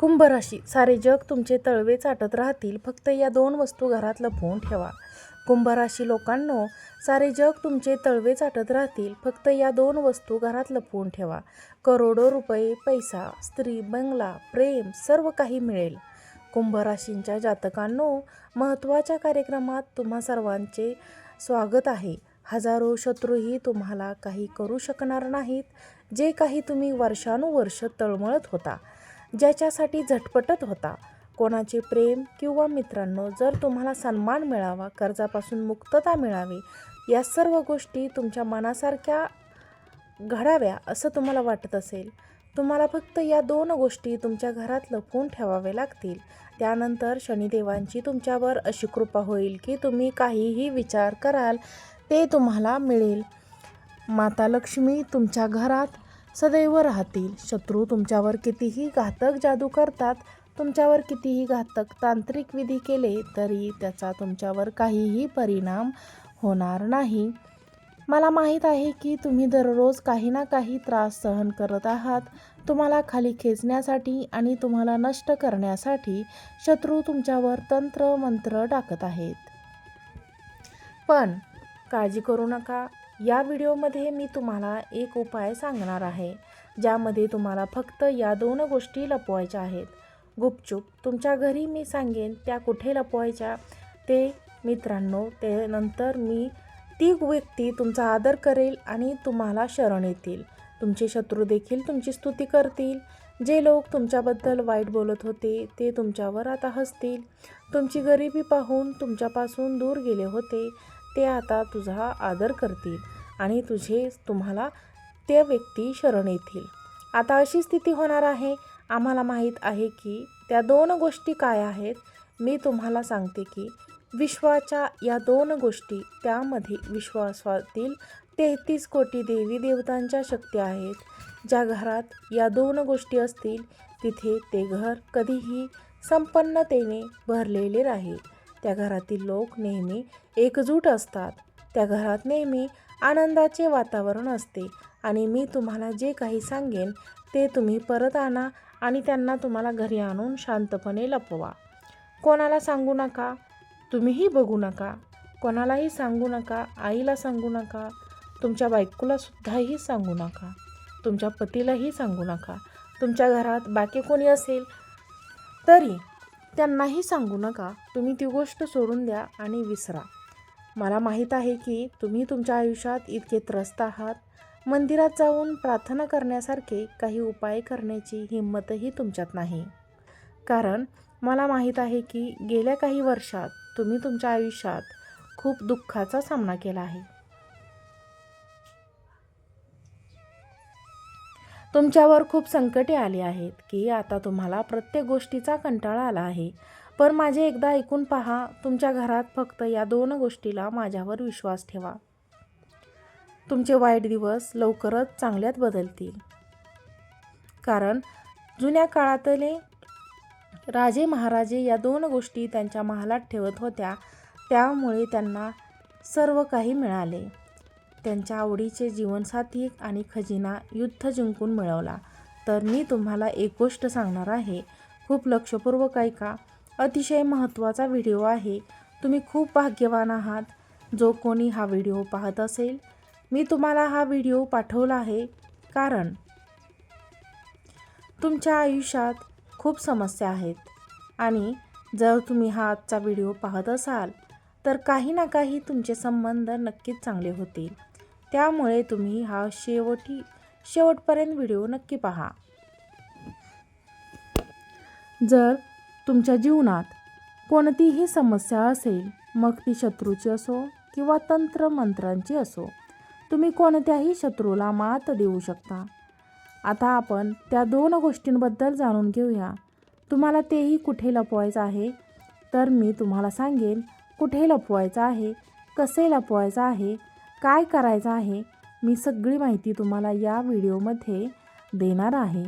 कुंभ राशी सारे जग तुमचे तळवे चाटत राहतील. फक्त या दोन वस्तू घरात लपवून ठेवा. कुंभ राशी लोकांनो सारे जग तुमचे तळवे चाटत राहतील. फक्त या दोन वस्तू घरात लपवून ठेवा. करोडो रुपये पैसा स्त्री बंगला प्रेम सर्व काही मिळेल. कुंभ राशींच्या जातकांनो महत्त्वाच्या कार्यक्रमात तुम्हा सर्वांचे स्वागत आहे. हजारो शत्रूही तुम्हाला काही करू शकणार नाहीत. जे काही तुम्ही वर्षानुवर्ष तळमळत होता. ज्याच्यासाठी झटपटत होता. कोणाचे प्रेम किंवा मित्रांनो जर तुम्हाला सन्मान मिळावा कर्जापासून मुक्तता मिळावी या सर्व गोष्टी तुमच्या मनासारख्या घडाव्या असं तुम्हाला वाटत असेल तुम्हाला फक्त या दोन गोष्टी तुमच्या घरात लपवून ठेवावे लागतील. त्यानंतर शनिदेवांची तुमच्यावर अशी कृपा होईल की तुम्ही काहीही विचार कराल ते तुम्हाला मिळेल. माता लक्ष्मी तुमच्या घरात सदैव राहतील. शत्रू तुमच्यावर कितीही घातक जादू करतात तुमच्यावर कितीही घातक तांत्रिक विधी केले तरी त्याचा तुमच्यावर काहीही परिणाम होणार नाही. मला माहीत आहे की तुम्ही दररोज काही ना काही त्रास सहन करत आहात. तुम्हाला खाली खेचण्यासाठी आणि तुम्हाला नष्ट करण्यासाठी शत्रू तुमच्यावर तंत्र मंत्र टाकत आहेत. पण काळजी करू नका. या व्हिडिओमध्ये मी तुम्हाला एक उपाय सांगणार आहे ज्यामध्ये तुम्हाला फक्त या दोन गोष्टी लपवायच्या आहेत. गुपचूप तुमच्या घरी मी सांगेन त्या कुठे लपवायच्या? ते मित्रांनो ते नंतर मी ती व्यक्ती तुमचा आदर करेल आणि तुम्हाला शरण येतील. तुमचे शत्रू देखील तुमची स्तुती करतील. जे लोक तुमच्याबद्दल वाईट बोलत होते ते तुमच्यावर आता हसतील. तुमची गरिबी पाहून तुमच्यापासून दूर गेले होते. ते आता तुझा आदर करतील आणि तुझे तुम्हाला ते व्यक्ती शरण येतील. आता अशी स्थिती होणार आहे. आम्हाला माहीत आहे की त्या दोन गोष्टी काय आहेत. मी तुम्हाला सांगते की विश्वाच्या या दोन गोष्टी त्यामध्ये विश्वासातील तेहतीस कोटी देवी देवतांच्या शक्ती आहेत. ज्या घरात या दोन गोष्टी असतील तिथे ते घर कधीही संपन्नतेने भरलेले राहील. त्या घरातील लोक नेहमी एकजूट असतात. त्या घरात नेहमी आनंदाचे वातावरण असते आणि मी तुम्हाला जे काही सांगेन ते तुम्ही परत आणा आणि त्यांना तुम्हाला घरी आणून शांतपणे लपवा. कोणाला सांगू नका? तुम्हीही बघू नका. कोणालाही सांगू नका? आईला सांगू नका? तुमच्या बायकोला सुद्धाही सांगू नका? तुमच्या पतीलाही सांगू नका? तुमच्या घरात बाकी कोणी असेल? तरी त्यांनाही सांगू नका. तुम्ही ती गोष्ट सोडून द्या आणि विसरा. मला माहीत आहे की तुम्ही तुमच्या आयुष्यात इतके त्रस्त आहात. मंदिरात जाऊन प्रार्थना करण्यासारखे काही उपाय करण्याची हिंमतही तुमच्यात नाही. कारण मला माहीत आहे की गेल्या काही वर्षात तुम्ही तुमच्या आयुष्यात खूप दुःखाचा सामना केला आहे. तुमच्यावर खूप संकटे आली आहेत की आता तुम्हाला प्रत्येक गोष्टीचा कंटाळा आला आहे. पण माझे एकदा ऐकून पहा तुमच्या घरात फक्त या दोन गोष्टीला माझ्यावर विश्वास ठेवा. तुमचे वाईट दिवस लवकरच चांगल्यात बदलतील. कारण जुन्या काळातले राजे महाराजे या दोन गोष्टी त्यांच्या महालात ठेवत होत्या त्यामुळे त्यांना सर्व काही मिळाले. त्यांच्या आवडीचे जीवनसाथी आणि खजिना युद्ध जिंकून मिळवला. तर मी तुम्हाला एक गोष्ट सांगणार आहे. खूप लक्षपूर्वक ऐका. अतिशय महत्त्वाचा व्हिडिओ आहे. तुम्ही खूप भाग्यवान आहात. जो कोणी हा व्हिडिओ पाहत असेल मी तुम्हाला हा व्हिडिओ पाठवला आहे. कारण तुमच्या आयुष्यात खूप समस्या आहेत. आणि जर तुम्ही हा आजचा व्हिडिओ पाहत असाल तर काही ना काही तुमचे संबंध नक्कीच चांगले होतील. त्यामुळे तुम्ही हा शेवटी शेवटपर्यंत व्हिडिओ नक्की पहा. जर तुमच्या जीवनात कोणतीही समस्या असेल मग ती शत्रूची असो किंवा तंत्रमंत्रांची असो तुम्ही कोणत्याही शत्रूला मात देऊ शकता. आता आपण त्या दोन गोष्टींबद्दल जाणून घेऊया. तुम्हाला तेही कुठे लपवायचं आहे? तर मी तुम्हाला सांगेन कुठे लपवायचं आहे? कसे लपवायचं आहे? काय करायचं आहे? मी सगळी माहिती तुम्हाला या व्हिडिओमध्ये देणार आहे.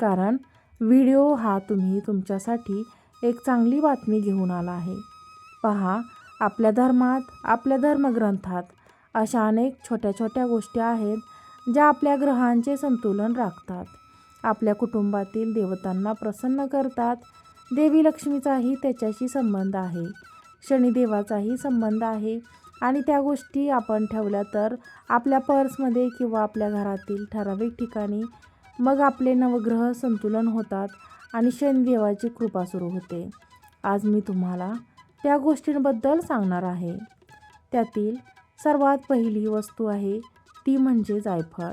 कारण व्हिडिओ हा तुम्ही तुमच्यासाठी एक चांगली बातमी घेऊन आला आहे. पहा आपल्या धर्मात आपल्या धर्मग्रंथात अशा अनेक छोट्या छोट्या गोष्टी आहेत ज्या आपल्या ग्रहांचे संतुलन राखतात. आपल्या कुटुंबातील देवतांना प्रसन्न करतात. देवी लक्ष्मीचाही त्याच्याशी संबंध आहे. शनिदेवाचाही संबंध आहे. आणि त्या गोष्टी आपण ठेवल्या तर आपल्या पर्समध्ये किंवा आपल्या घरातील ठराविक ठिकाणी मग आपले नवग्रह संतुलन होतात आणि शनिदेवाची कृपा सुरू होते. आज मी तुम्हाला त्या गोष्टींबद्दल सांगणार आहे. त्यातील सर्वात पहिली वस्तू आहे ती म्हणजे जायफळ.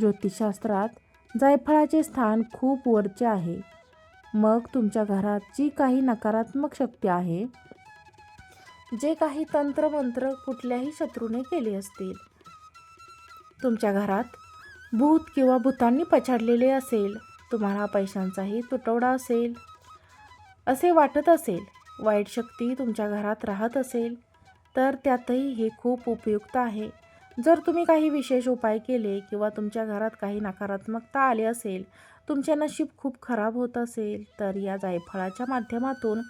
ज्योतिषशास्त्रात जायफळाचे स्थान खूप वरचे आहे. मग तुमच्या घरात जी काही नकारात्मक शक्ती आहे? जे काही तंत्रमंत्र कुठल्याही शत्रूने केले असतील. तुमच्या घरात भूत किंवा भूतांनी पछाडलेले असेल तुम्हाला पैशांचाही तुटवडा असेल. असे वाटत असेल वाईट शक्ती तुमच्या घरात राहत असेल तर त्यातही हे खूप उपयुक्त आहे. जर तुम्ही काही विशेष उपाय केले किंवा तुमच्या घरात काही नकारात्मकता आली असेल तुमचे नशीब खूप खराब होत असेल तर या जायफळाच्या माध्यमातून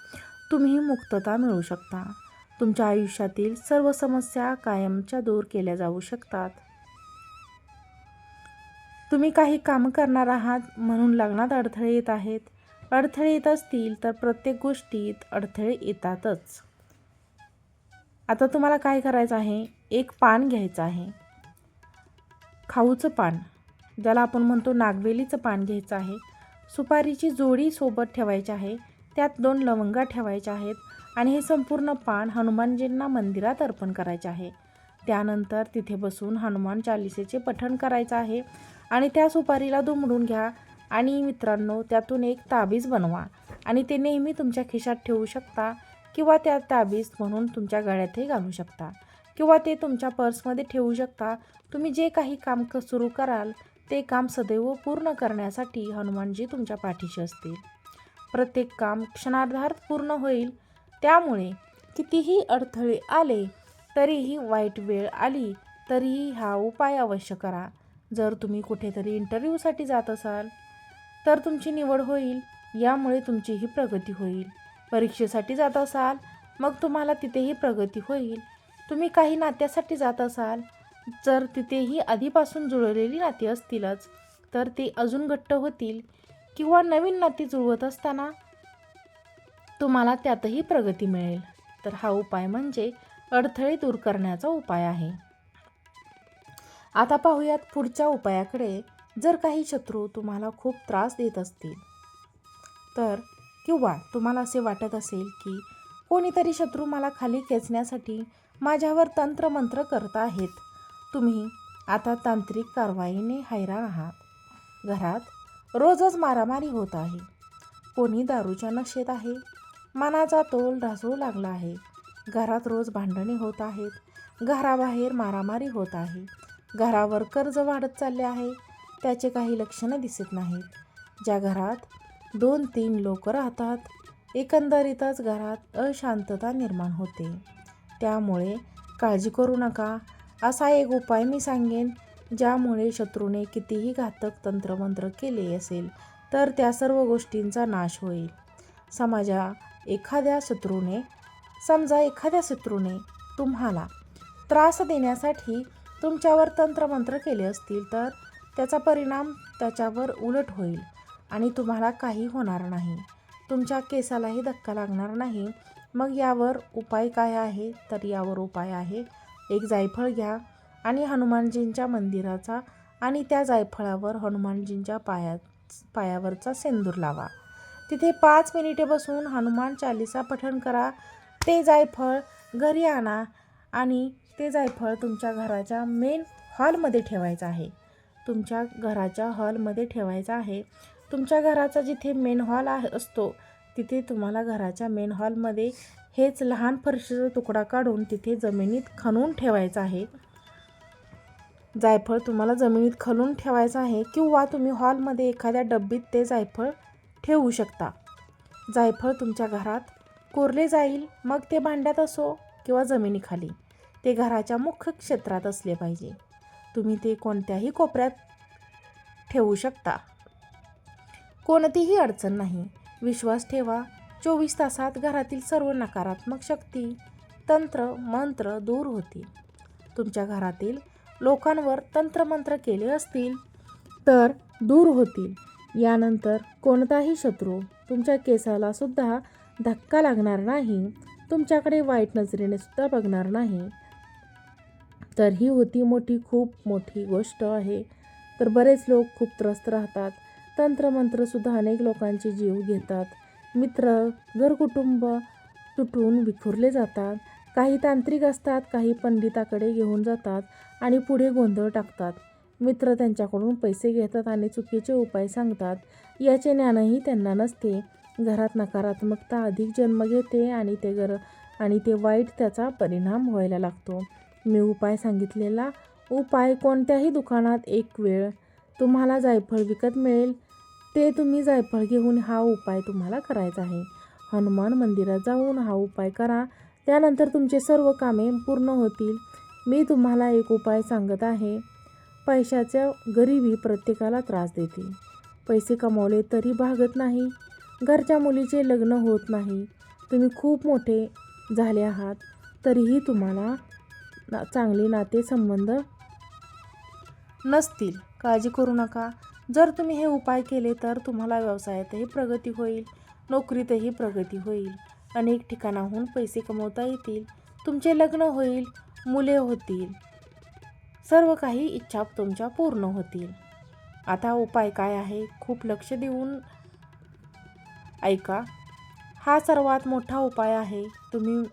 तुम्ही मुक्तता मिळू शकता. तुमच्या आयुष्यातील सर्व समस्या कायमच्या दूर केल्या जाऊ शकतात. तुम्ही काही काम करणार आहात म्हणून लग्नात अडथळे येत आहेत. अडथळे येत असतील तर प्रत्येक गोष्टीत अडथळे येतातच. आता तुम्हाला काय करायचं आहे? एक पान घ्यायचं आहे. खाऊचं पान ज्याला आपण म्हणतो नागवेलीचं पान घ्यायचं आहे. सुपारीची जोडी सोबत ठेवायची आहे. त्यात दोन लवंगा ठेवायच्या आहेत आणि हे संपूर्ण पान हनुमानजींना मंदिरात अर्पण करायचे आहे. त्यानंतर तिथे बसून हनुमान चालिसेचे पठण करायचं आहे आणि त्या सुपारीला दुमडून घ्या. आणि मित्रांनो त्यातून एक ताबीज बनवा. आणि ते नेहमी तुमच्या खिशात ठेवू शकता किंवा त्या ताबीज म्हणून तुमच्या गळ्यातही घालू शकता किंवा ते तुमच्या पर्समध्ये ठेवू शकता. तुम्ही जे काही काम क सुरू कराल ते काम सदैव पूर्ण करण्यासाठी हनुमानजी तुमच्या पाठीशी असतील. प्रत्येक काम क्षणार्धात पूर्ण होईल. त्यामुळे कितीही अडथळे आले तरीही वाईट वेळ आली तरीही हा उपाय अवश्य करा. जर तुम्ही कुठेतरी इंटरव्ह्यूसाठी जात असाल तर तुमची निवड होईल यामुळे तुमचीही प्रगती होईल. परीक्षेसाठी जात असाल मग तुम्हाला तिथेही प्रगती होईल. तुम्ही काही नात्यासाठी जात असाल जर तिथेही आधीपासून जुळलेली नाती असतीलच तर ते अजून घट्ट होतील किंवा नवीन नाती जुळवत असताना तुम्हाला त्यातही प्रगती मिळेल. तर हा उपाय म्हणजे अडथळे दूर करण्याचा उपाय आहे. आता पाहूयात पुढच्या उपायाकडे. जर काही शत्रू तुम्हाला खूप त्रास देत असतील तर किंवा तुम्हाला असे वाटत असेल की कोणीतरी शत्रू मला खाली खेचण्यासाठी माझ्यावर तंत्रमंत्र करत आहेत तुम्ही आता तांत्रिक कारवाईने हैराण आहात. घरात रोजच मारामारी होत आहे. कोणी दारूच्या नशेत आहे. मनाचा तोल ढासळू लागला आहे. घरात रोज भांडणे होत आहेत. घराबाहेर मारामारी होत आहे. घरावर कर्ज वाढत चालले आहे. त्याचे काही लक्षणं दिसत नाहीत. ज्या घरात दोन तीन लोक राहतात एकंदरीतच घरात अशांतता निर्माण होते. त्यामुळे काळजी करू नका. असा एक उपाय मी सांगेन ज्यामुळे शत्रूने कितीही घातक तंत्रमंत्र केले असेल तर त्या सर्व गोष्टींचा नाश होईल. समाजा एखाद्या शत्रूने समजा एखाद्या शत्रूने तुम्हाला त्रास देण्यासाठी तुमच्यावर तंत्रमंत्र केले असतील तर त्याचा परिणाम त्याच्यावर उलट होईल आणि तुम्हाला काही होणार नाही. तुमच्या केसालाही धक्का लागणार नाही. मग यावर उपाय काय आहे? तर यावर उपाय आहे. एक जायफळ घ्या आणि हनुमानजींच्या मंदिराचा आणि त्या जायफळावर हनुमानजींच्या पाया पायावरचा सेंदूर लावा. तिथे पाच मिनिटे बसून हनुमान चालिसा पठण करा ते जायफळ घरी आणा आणि ते जायफळ तुमच्या घराच्या मेन हॉलमध्ये ठेवायचं आहे. तुमच्या घराच्या हॉलमध्ये ठेवायचं आहे. तुमच्या घराचा जिथे मेन हॉल आहे असतो तिथे तुम्हाला घराच्या मेन हॉलमध्ये हेच लहान फरशीचा तुकडा काढून तिथे जमिनीत खणून ठेवायचं आहे. जायफळ तुम्हाला जमिनीत खणून ठेवायचं आहे किंवा तुम्ही हॉलमध्ये एखाद्या डब्बीत ते जायफळ ठेवू शकता. जायफळ तुमच्या घरात कोरले जाईल मग ते भांड्यात असो किंवा जमिनीखाली. ते घराच्या मुख्य क्षेत्रात असले पाहिजे. तुम्ही ते कोणत्याही कोपऱ्यात ठेवू शकता. कोणतीही अडचण नाही. विश्वास ठेवा. चोवीस तासात घरातील सर्व नकारात्मक शक्ती तंत्र मंत्र दूर होतील. तुमच्या घरातील लोकांवर तंत्रमंत्र केले असतील तर दूर होतील. यानंतर कोणताही शत्रू तुमच्या केसाला सुद्धा धक्का लागणार नाही तुमच्याकडे वाईट नजरेने सुद्धा बघणार नाही. तर ही होती मोठी खूप मोठी गोष्ट आहे. तर बरेच लोक खूप त्रस्त राहतात. तंत्रमंत्रसुद्धा अनेक लोकांचे जीव घेतात. मित्र घरकुटुंब तुटून विखुरले जातात. काही तांत्रिक असतात काही पंडिताकडे घेऊन जातात आणि पुढे गोंधळ टाकतात. मित्र त्यांच्याकडून पैसे घेतात आणि चुकीचे उपाय सांगतात. याचे ज्ञानही त्यांना नसते. घरात नकारात्मकता अधिक जन्म घेते आणि ते घर आणि ते वाईट त्याचा परिणाम व्हायला लागतो. मी उपाय सांगितलेला उपाय कोणत्याही दुकानात एक वेळ तुम्हाला जायफळ विकत मिळेल. ते तुम्ही जायफळ घेऊन हा उपाय तुम्हाला करायचा आहे. हनुमान मंदिरात जाऊन हा उपाय करा. त्यानंतर तुमचे सर्व कामे पूर्ण होतील. मी तुम्हाला एक उपाय सांगत आहे. पैशाच्या गरिबी प्रत्येकाला त्रास देते. पैसे कमवले तरी भागत नाही. घरच्या मुलीचे लग्न होत नाही. तुम्ही खूप मोठे झाले आहात. तरीही तुम्हाला ना चांगले नातेसंबंध नसतील. काळजी करू नका. जर तुम्ही हे उपाय केले तर तुम्हाला व्यवसायातही प्रगती होईल नोकरीतही प्रगती होईल. अनेक ठिकाणाहून पैसे कमवता येतील. तुमचे लग्न होईल मुले होतील. सर्व काही इच्छा तुमच्या पूर्ण होतील. आता उपाय काय आहे? खूप लक्ष देऊन ऐका हा सर्वात मोठा उपाय आहे. तुम्ही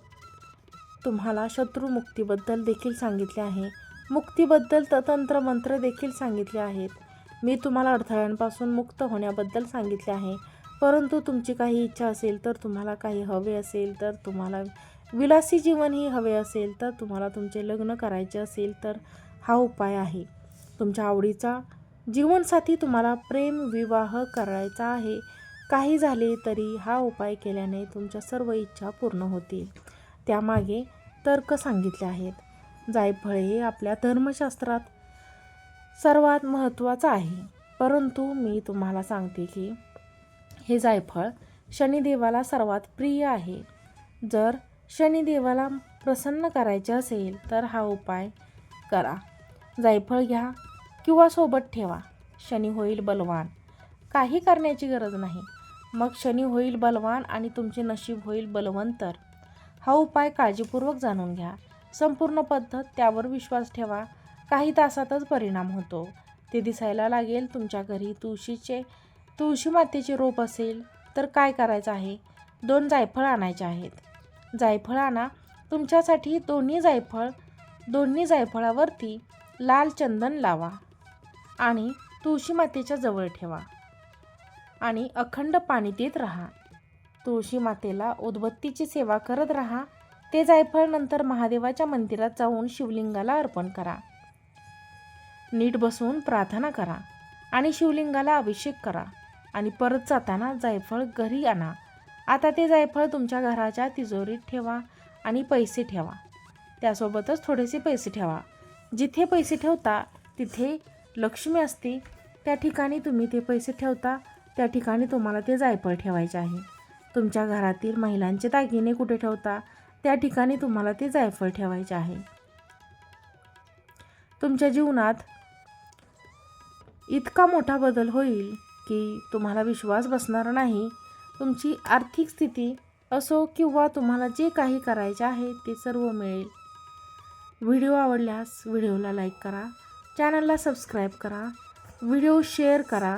तुम्हाला शत्रुमुक्तीबद्दल देखील सांगितले आहे. मुक्तीबद्दल त तंत्र मंत्र देखील सांगितले आहेत. मी तुम्हाला अडथळ्यांपासून मुक्त होण्याबद्दल सांगितले आहे. परंतु तुमची काही इच्छा असेल तर तुम्हाला काही हवे असेल तर तुम्हाला विलासी जीवनही हवे असेल तर तुम्हाला तुमचे लग्न करायचे असेल तर हा उपाय आहे. तुमच्या आवडीचा जीवनसाथी तुम्हाला प्रेम विवाह करायचा आहे. काही झाले तरी हा उपाय केल्याने तुमच्या सर्व इच्छा पूर्ण होतील. त्यामागे तर्क सांगितले आहेत. जायफळ हे आपल्या धर्मशास्त्रात सर्वात महत्त्वाचं आहे. परंतु मी तुम्हाला सांगते की हे जायफळ शनिदेवाला सर्वात प्रिय आहे. जर शनिदेवाला प्रसन्न करायचे असेल तर हा उपाय करा. जायफळ घ्या किंवा सोबत ठेवा. शनी होईल बलवान. काही करण्याची गरज नाही. मग शनी होईल बलवान आणि तुमचे नशीब होईल बलवंतर. हा उपाय काळजीपूर्वक जाणून घ्या. संपूर्ण पद्धत त्यावर विश्वास ठेवा. काही तासातच परिणाम होतो. ते दिसायला लागेल तुमच्या घरी तुळशीचे तुळशी मातेचे रोप असेल. तर काय करायचं आहे? दोन जायफळ आणायचे आहेत. जायफळ आणा तुमच्यासाठी दोन्ही जायफळ दोन्ही जायफळावरती लाल चंदन लावा आणि तुळशी मातेच्या जवळ ठेवा. आणि अखंड पाणी देत राहा. तुळशी मातेला उदबत्तीची सेवा करत राहा. ते जायफळ नंतर महादेवाच्या मंदिरात जाऊन शिवलिंगाला अर्पण करा. नीट बसून प्रार्थना करा आणि शिवलिंगाला अभिषेक करा आणि परत जाताना जायफळ घरी आणा. आता ते जायफळ तुमच्या घराच्या तिजोरीत ठेवा आणि पैसे ठेवा. त्यासोबतच थोडेसे पैसे ठेवा. जिथे पैसे ठेवता तिथे लक्ष्मी असते. त्या ठिकाणी तुम्ही ते पैसे ठेवता. त्या ठिकाणी तुम्हाला ते जायफळ ठेवायचे आहे. तुमच्या घरातील महिलांचे दागिने कुठे ठेवता? त्या ठिकाणी तुम्हाला ते जायफळ ठेवायचे आहे. तुमच्या जीवनात इतका मोठा बदल होईल की तुम्हाला विश्वास बसणार नाही. तुमची आर्थिक स्थिती असो किंवा तुम्हाला जे काही करायचे आहे ते सर्व मिळेल. व्हिडिओ आवडल्यास व्हिडिओला लाईक करा. चॅनलला सबस्क्राईब करा. व्हिडिओ शेअर करा.